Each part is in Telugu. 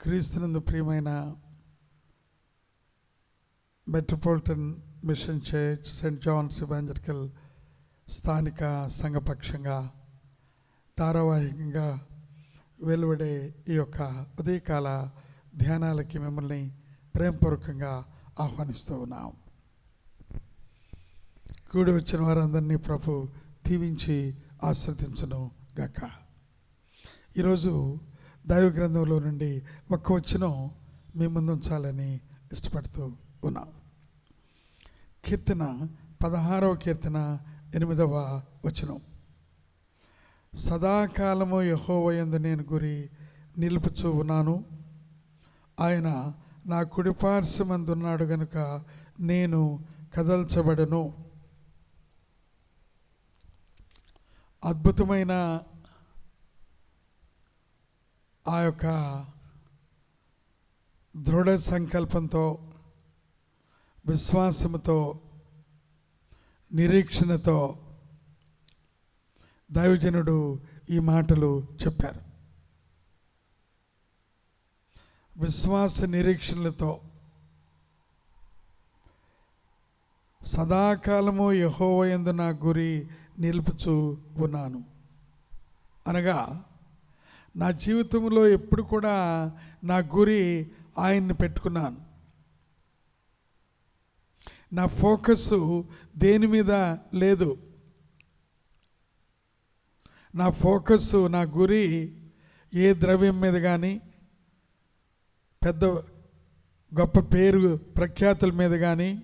క్రీస్తునందు ప్రియమైన metropolitan mission church saint John's evangelical స్థానిక సంఘపక్షంగా ధారావాహికంగా వెలువడే ఈ యొక్క ఉదయకాల ధ్యానాలకి మిమ్మల్ని ప్రేమపూర్వకంగా ఆహ్వానిస్తూ ఉన్నాం. కూడి వచ్చిన వారందరినీ ప్రభు దీవించి ఆశ్రదించను గాక. ఈరోజు దైవ గ్రంథంలో నుండి ఒక్క వచనం మీ ముందు ఉంచాలని ఇష్టపడుతూ ఉన్నాం. కీర్తన పదహారవ కీర్తన ఎనిమిదవ వచనం. సదాకాలము యహోవయందు నేను గురి నిలుపుచూ ఉన్నాను. ఆయన నా కుడిపార్శ్వమందున్నాడు గనుక నేను కదల్చబడను. అద్భుతమైన ఆ యొక్క దృఢ సంకల్పంతో విశ్వాసంతో నిరీక్షణతో దైవజనుడు ఈ మాటలు చెప్పారు. విశ్వాస నిరీక్షణలతో సదాకాలము యహోవయందు నా గురి నిలుపుచూ ఉన్నాను. అనగా నా జీవితంలో ఎప్పుడు కూడా నా గురి ఆయన్ని పెట్టుకున్నాను. నా ఫోకస్ దేని మీద లేదు. నా ఫోకస్ నా గురి ఏ ద్రవ్యం మీద కానీ పెద్ద గొప్ప పేరు ప్రఖ్యాతుల మీద కానీ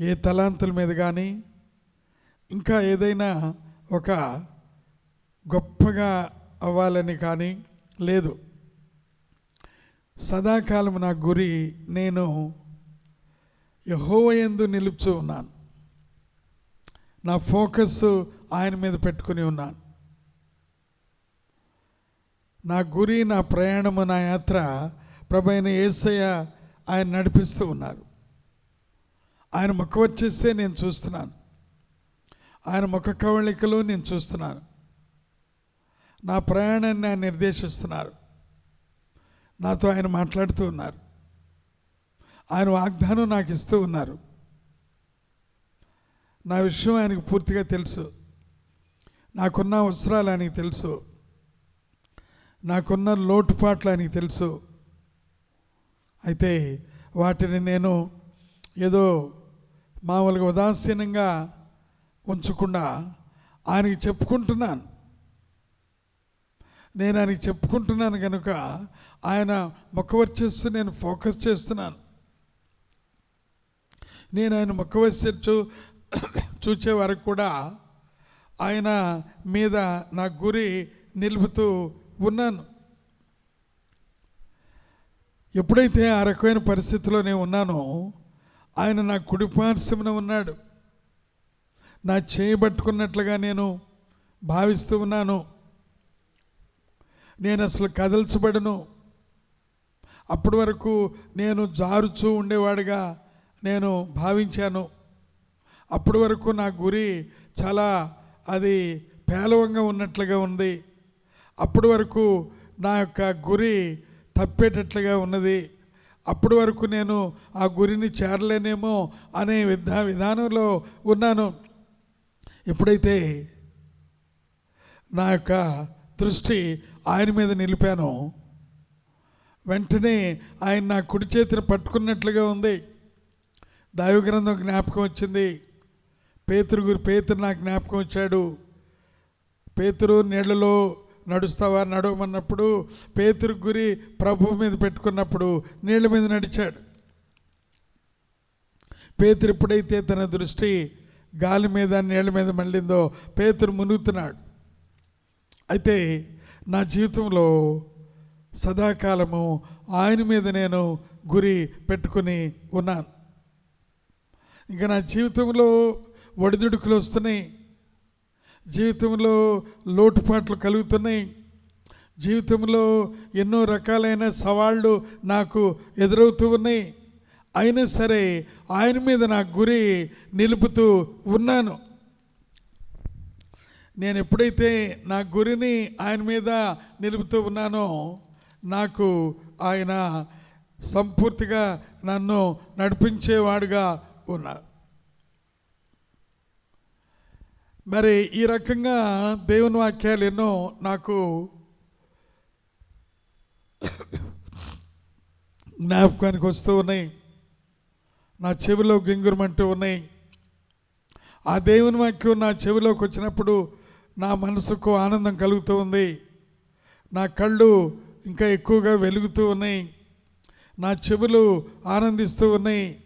ఏ తలాంతుల మీద కానీ ఇంకా ఏదైనా ఒక గొప్పగా అవ్వాలని కానీ లేదు. సదాకాలం నా గురి నేను యహోవయందు నిలుపుతూ ఉన్నాను. నా ఫోకస్ ఆయన మీద పెట్టుకుని ఉన్నాను. నా గురి నా ప్రయాణము నా యాత్ర ప్రభైన ఏసయ్య యేసయ్య ఆయన నడిపిస్తూ ఉన్నారు. ఆయన ముఖ వచ్చేస్తే నేను చూస్తున్నాను. ఆయన ముఖ కవళికలు నేను చూస్తున్నాను. నా ప్రయాణాన్ని ఆయన నిర్దేశిస్తున్నారు. నాతో ఆయన మాట్లాడుతూ ఉన్నారు. ఆయన వాగ్దానం నాకు ఇస్తూ ఉన్నారు. నా విషయం ఆయనకు పూర్తిగా తెలుసు. నాకున్న అవసరాలు ఆయనకు తెలుసు. నాకున్న లోటుపాట్లు ఆయనకు తెలుసు. అయితే వాటిని నేను ఏదో మామూలుగా ఉదాసీనంగా ఉంచకుండా ఆయనకి చెప్పుకుంటున్నాను. నేను ఆయనకి చెప్పుకుంటున్నాను కనుక ఆయన ముఖవర్చస్సు నేను ఫోకస్ చేస్తున్నాను. నేను ఆయన ముఖవర్చస్సు చూచే వరకు కూడా ఆయన మీద నా గురి నిలుపుతూ ఉన్నాను. ఎప్పుడైతే ఆ రకమైన పరిస్థితిలో నేను ఉన్నానో ఆయన నా కుడిపార్శ్వమున ఉన్నాడు. నా చేయబట్టుకున్నట్లుగా నేను భావిస్తూ ఉన్నాను. నేను అసలు కదల్చబడను. అప్పటి వరకు నేను జారుచూ ఉండేవాడిగా నేను భావించాను. అప్పటి వరకు నా గురి చాలా అది పేలవంగా ఉన్నట్లుగా ఉంది. అప్పటి వరకు నా యొక్క గురి తప్పేటట్లుగా ఉన్నది. అప్పటి వరకు నేను ఆ గురిని చేరలేనేమో అనే విధా విధానంలో ఉన్నాను. ఎప్పుడైతే నా యొక్క దృష్టి ఆయన మీద నిలిపాను. వెంటనే ఆయన నా కుడి చేతిని పట్టుకున్నట్లుగా ఉంది. దైవగ్రంథం జ్ఞాపకం వచ్చింది. పేతురు గురి పేతురు నాకు జ్ఞాపకం వచ్చాడు. పేతురు నీళ్ళలో నడుస్తావా? నడవమన్నప్పుడు పేతురు గురి ప్రభు మీద పెట్టుకున్నప్పుడు నీళ్ళ మీద నడిచాడు. పేతురు ఎప్పుడైతే తన దృష్టి గాలి మీద నీళ్ళ మీద మళ్ళిందో పేతురు మునుగుతున్నాడు. అయితే నా జీవితంలో సదాకాలము ఆయన మీద నేను గురి పెట్టుకుని ఉన్నాను. ఇంకా నా జీవితంలో ఒడిదుడుకులు వస్తున్నాయి. జీవితంలో లోటుపాట్లు కలుగుతున్నాయి. జీవితంలో ఎన్నో రకాలైన సవాళ్ళు నాకు ఎదురవుతూ ఉన్నాయి. అయినా సరే ఆయన మీద నా గురి నిలుపుతూ ఉన్నాను. నేను ఎప్పుడైతే నా గురిని ఆయన మీద నిలుపుతూ ఉన్నానో నాకు ఆయన సంపూర్తిగా నన్ను నడిపించేవాడుగా ఉన్నారు మరి ఈ రకంగా దేవుని వాక్యాలు ఎన్నో నాకు జ్ఞాపకానికి వస్తూ ఉన్నాయి. నా చెవిలో గింగురమంటూ ఉన్నాయి. ఆ దేవుని వాక్యం నా చెవిలోకి వచ్చినప్పుడు నా మనసుకు ఆనందం కలుగుతూ ఉంది. నా కళ్ళు ఇంకా ఎక్కువగా వెలుగుతూ ఉన్నాయి. నా చెవులు ఆనందిస్తూ ఉన్నాయి.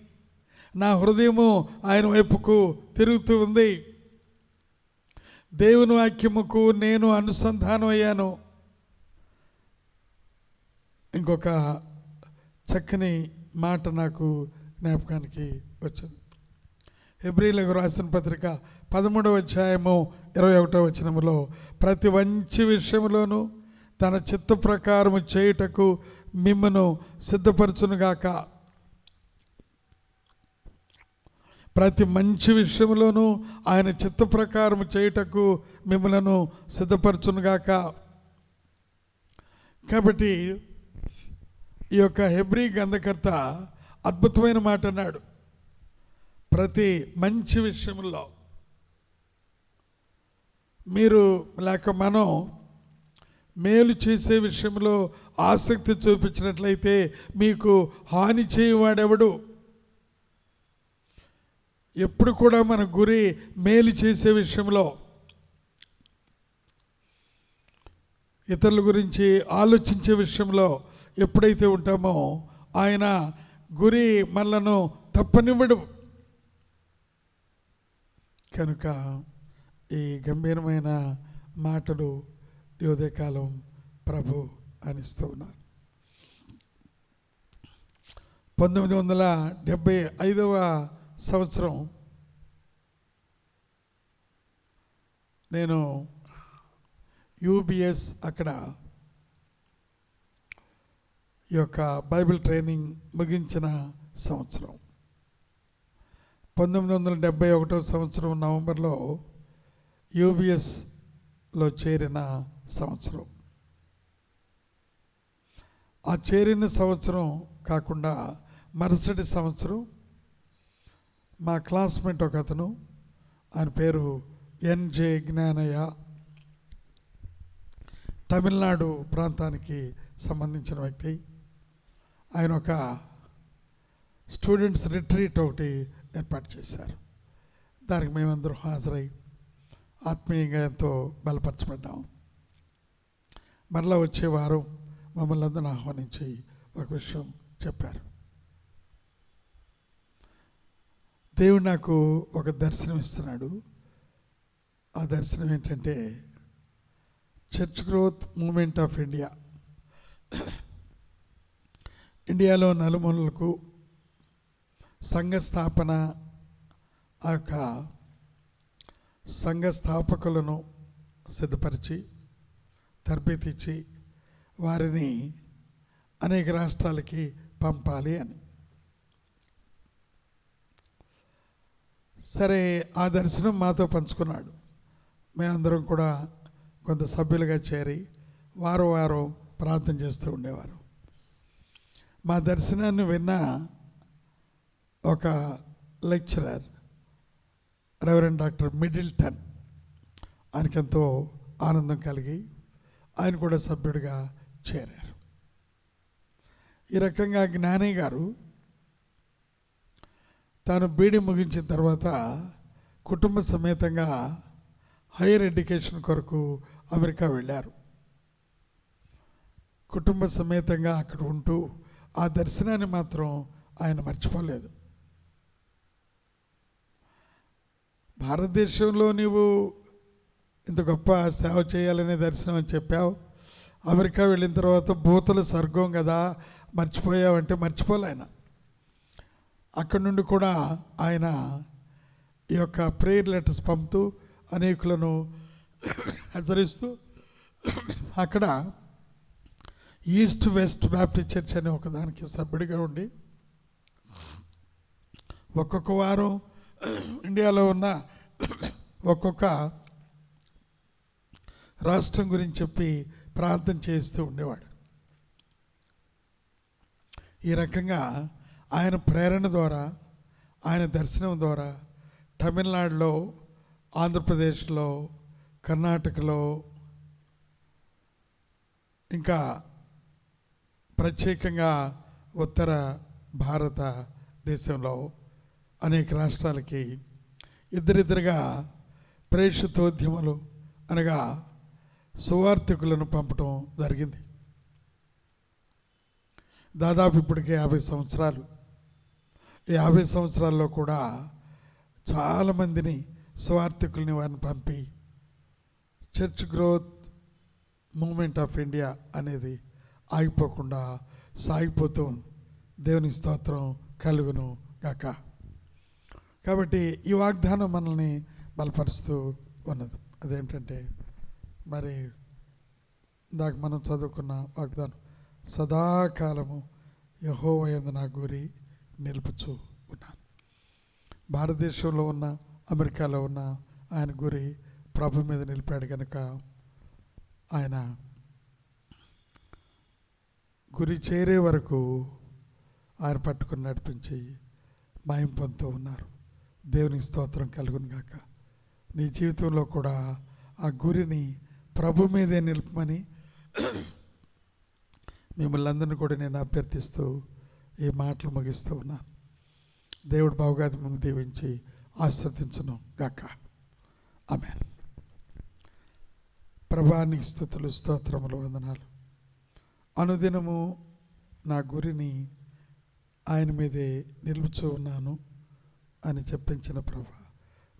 నా హృదయము ఆయన వైపుకు తిరుగుతూ ఉంది. దేవుని వాక్యముకు నేను అనుసంధానం అయ్యాను. ఇంకొక చక్కని మాట నాకు జ్ఞాపకానికి వచ్చింది. హెబ్రిలకు రాసిన పత్రిక పదమూడవ అధ్యాయము ఇరవై ఒకటో వచనములో ప్రతి మంచి విషయంలోనూ తన చిత్త ప్రకారము చేయుటకు మిమ్మను సిద్ధపరచునుగాక. ప్రతి మంచి విషయంలోనూ ఆయన చిత్త ప్రకారం చేయుటకు మిమ్మలను సిద్ధపరచునుగాక. కాబట్టి ఈ యొక్క హెబ్రీ గంధకర్త అద్భుతమైన మాట అన్నాడు. ప్రతి మంచి విషయంలో మీరు లేక మనం మేలు చేసే విషయంలో ఆసక్తి చూపించినట్లయితే మీకు హాని చేయవాడెవడు? ఎప్పుడు కూడా మన గురి మేలు చేసే విషయంలో. ఇతరుల గురించి ఆలోచించే విషయంలో ఎప్పుడైతే ఉంటామో ఆయన గురి మనలను తప్పనివ్వడు. కనుక ఈ గంభీరమైన మాటలు ఈ ప్రభు అనిస్తూ ఉన్నారు పంతొమ్మిది వందల డెబ్భై ఐదవ సంవత్సరం నేను యూబిఎస్ అక్కడ ఈ యొక్క బైబిల్ ట్రైనింగ్ ముగించిన సంవత్సరం. పంతొమ్మిది వందల డెబ్భై ఒకటో సంవత్సరం నవంబర్లో యూబిఎస్లో చేరిన సంవత్సరం. ఆ చేరిన సంవత్సరం కాకుండా మరుసటి సంవత్సరం మా క్లాస్మేట్ ఒక అతను ఆయన పేరు ఎన్జే జ్ఞానయ్య. తమిళనాడు ప్రాంతానికి సంబంధించిన వ్యక్తి. ఆయన ఒక స్టూడెంట్స్ రిట్రీట్ ఒకటి ఏర్పాటు చేశారు. దానికి మేమందరం హాజరై ఆత్మీయంగా ఎంతో బలపరచబడ్డాం. మరలా వచ్చే వారం మమ్మల్ని అందరూ ఆహ్వానించి ఒక విషయం చెప్పారు. దేవుడు నాకు ఒక దర్శనం ఇస్తున్నాడు. ఆ దర్శనం ఏంటంటే church growth movement of India. ఇండియాలో నలుమూలలకు సంఘ స్థాపన ఆ యొక్క సంఘ స్థాపకులను సిద్ధపరిచి తరబేతిచ్చి వారిని అనేక రాష్ట్రాలకి పంపాలి అని. సరే ఆ దర్శనం మాతో పంచుకున్నాడు. మేమందరం కూడా కొంత సభ్యులుగా చేరి వారం వారం ప్రార్థన చేస్తూ ఉండేవారు. మా దర్శనాన్ని విన్న ఒక లెక్చరర్ రెవరెండ్ డాక్టర్ మిడిల్టన్ ఆయనకెంతో ఆనందం కలిగి ఆయన కూడా సభ్యుడిగా చేరారు. ఈ రకంగా జ్ఞాని గారు తాను బీడీ ముగించిన తర్వాత కుటుంబ సమేతంగా హైయర్ ఎడ్యుకేషన్ కొరకు అమెరికా వెళ్ళారు. కుటుంబ సమేతంగా అక్కడ ఉంటూ ఆ దర్శనాన్ని మాత్రం ఆయన మర్చిపోలేదు. భారతదేశంలో నీవు ఇంత గొప్ప సేవ చేయాలనే దర్శనం అని చెప్పావు. అమెరికా వెళ్ళిన తర్వాత భూతల స్వర్గం కదా మర్చిపోయావంటే మర్చిపోలే ఆయన. అక్కడి నుండి కూడా ఆయన ఈ యొక్క ప్రేయర్ లెటర్స్ పంపుతూ అనేకులను హెచ్చరిస్తూ అక్కడ ఈస్ట్ వెస్ట్ బ్యాప్టిస్ట్ చర్చ్ అనే ఒకదానికి సభ్యుడిగా ఉండి ఒక్కొక్క వారం ఇండియాలో ఉన్న ఒక్కొక్క రాష్ట్రం గురించి చెప్పి ప్రార్థన చేస్తూ ఉండేవాడు. ఈ రకంగా ఆయన ప్రేరణ ద్వారా ఆయన దర్శనం ద్వారా తమిళనాడులో ఆంధ్రప్రదేశ్లో కర్ణాటకలో ఇంకా ప్రత్యేకంగా ఉత్తర భారత దేశంలో అనేక రాష్ట్రాలకి ఇద్దరిద్దరుగా ప్రేషితోద్యములు అనగా సువార్థికులను పంపటం జరిగింది. దాదాపు ఇప్పటికే యాభై సంవత్సరాలు. ఈ యాభై సంవత్సరాల్లో కూడా చాలామందిని సువార్థికుల్ని వారిని పంపి church growth movement of India అనేది ఆగిపోకుండా సాగిపోతూ దేవుని స్తోత్రం కలుగును గాక. కాబట్టి ఈ వాగ్దానం మనల్ని బలపరుస్తూ ఉన్నది. అదేంటంటే మరి ఇందాక మనం చదువుకున్న వాగ్దానం సదాకాలము యహోవయందు నా గురి నిలుపుచూ ఉన్నాను. భారతదేశంలో ఉన్న అమెరికాలో ఉన్న ఆయన గురి ప్రభు మీద నిలిపాడు కనుక ఆయన గురి చేరే వరకు ఆయన పట్టుకుని నడిపించి మాయం పొందుతూ ఉన్నారు. దేవునికి స్తోత్రం కలుగును గాక. నీ జీవితంలో కూడా ఆ గురిని ప్రభు మీదే నిలుపమని మిమ్మల్ని అందరినీ కూడా నేను అభ్యర్థిస్తూ ఈ మాటలు ముగిస్తూ ఉన్నాను. దేవుడు బావుగా మిమ్మల్ని దీవించి ఆస్వాదించను గాక. ఆమె ప్రభానికి స్థుతులు స్తోత్రములు వందనాలు. అనుదినము నా గురిని ఆయన మీదే నిలుపుచూ ఉన్నాను. అని చెప్పించిన ప్రభా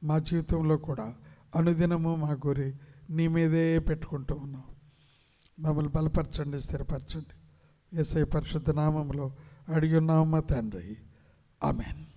మా జీవితంలో కూడా అనుదినము మా గురి నీ మీదే పెట్టుకుంటూ ఉన్నాం. మమ్మల్ని బలపరచండి స్థిరపరచండి. ఎస్ఐ పరిశుద్ధ నామంలో అడిగి ఉన్నాము మా తండ్రి. ఆమెన్.